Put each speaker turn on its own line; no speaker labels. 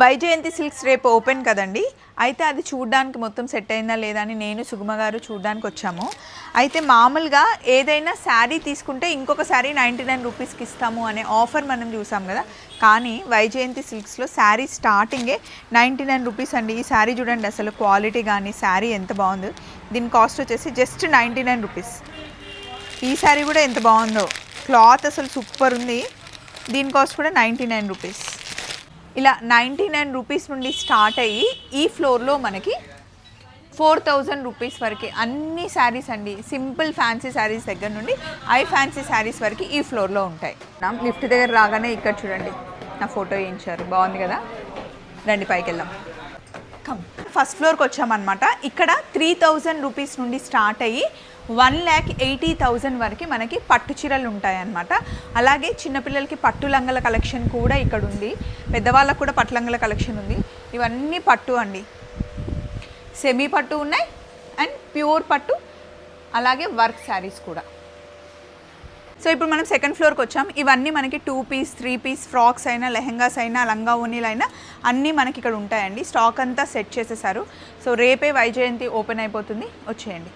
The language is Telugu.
వైజయంతి సిల్క్స్ రేపు ఓపెన్ కదండి. అయితే అది చూడడానికి మొత్తం సెట్ అయిందా లేదా అని నేను సుగుమ గారు చూడడానికి వచ్చాము. అయితే మామూలుగా ఏదైనా శారీ తీసుకుంటే ఇంకొక శారీ నైంటీ నైన్ రూపీస్కి ఇస్తాము అనే ఆఫర్ మనం చూసాం కదా. కానీ వైజయంతి సిల్క్స్లో శారీ స్టార్టింగే నైంటీ నైన్ రూపీస్ అండి. ఈ శారీ చూడండి అసలు క్వాలిటీ కానీ శారీ ఎంత బాగుందో. దీని కాస్ట్ వచ్చేసి జస్ట్ నైంటీ నైన్ రూపీస్. ఈ శారీ కూడా ఎంత బాగుందో. క్లాత్ అసలు సూపర్ ఉంది. దీని కాస్ట్ కూడా నైంటీ నైన్ రూపీస్. ఇలా నైంటీ నైన్ రూపీస్ నుండి స్టార్ట్ అయ్యి ఈ ఫ్లోర్లో మనకి ఫోర్ థౌజండ్ రూపీస్ వరకు అన్ని శారీస్ అండి. సింపుల్ ఫ్యాన్సీ శారీస్ దగ్గర నుండి ఐ ఫ్యాన్సీ శారీస్ వరకు ఈ ఫ్లోర్లో ఉంటాయి. లిఫ్ట్ దగ్గర రాగానే ఇక్కడ చూడండి. నా ఫోటో వేయించారు. బాగుంది కదా? రండి పైకి వెళ్దాం. కమ్. ఫస్ట్ ఫ్లోర్కి వచ్చామన్నమాట. ఇక్కడ త్రీ థౌజండ్ రూపీస్ నుండి స్టార్ట్ అయ్యి వన్ ల్యాక్ ఎయిటీ థౌజండ్ వరకు మనకి పట్టు చీరలు ఉంటాయన్నమాట. అలాగే చిన్నపిల్లలకి పట్టు లంగల కలెక్షన్ కూడా ఇక్కడ ఉంది. పెద్దవాళ్ళకు కూడా పట్టు లంగల కలెక్షన్ ఉంది. ఇవన్నీ పట్టు అండి. సెమీ పట్టు ఉన్నాయి. అండ్ ప్యూర్ పట్టు. అలాగే వర్క్ శారీస్ కూడా. సో ఇప్పుడు మనం సెకండ్ ఫ్లోర్కి వచ్చాం. ఇవన్నీ మనకి two piece three piece frocks అయినా లెహెంగాస్ అయినా లంగా ఓనీలు అయినా అన్నీ మనకి ఇక్కడ ఉంటాయండి. స్టాక్ అంతా సెట్ చేసేసారు. సో రేపే వైజయంతి ఓపెన్ అయిపోతుంది. వచ్చేయండి.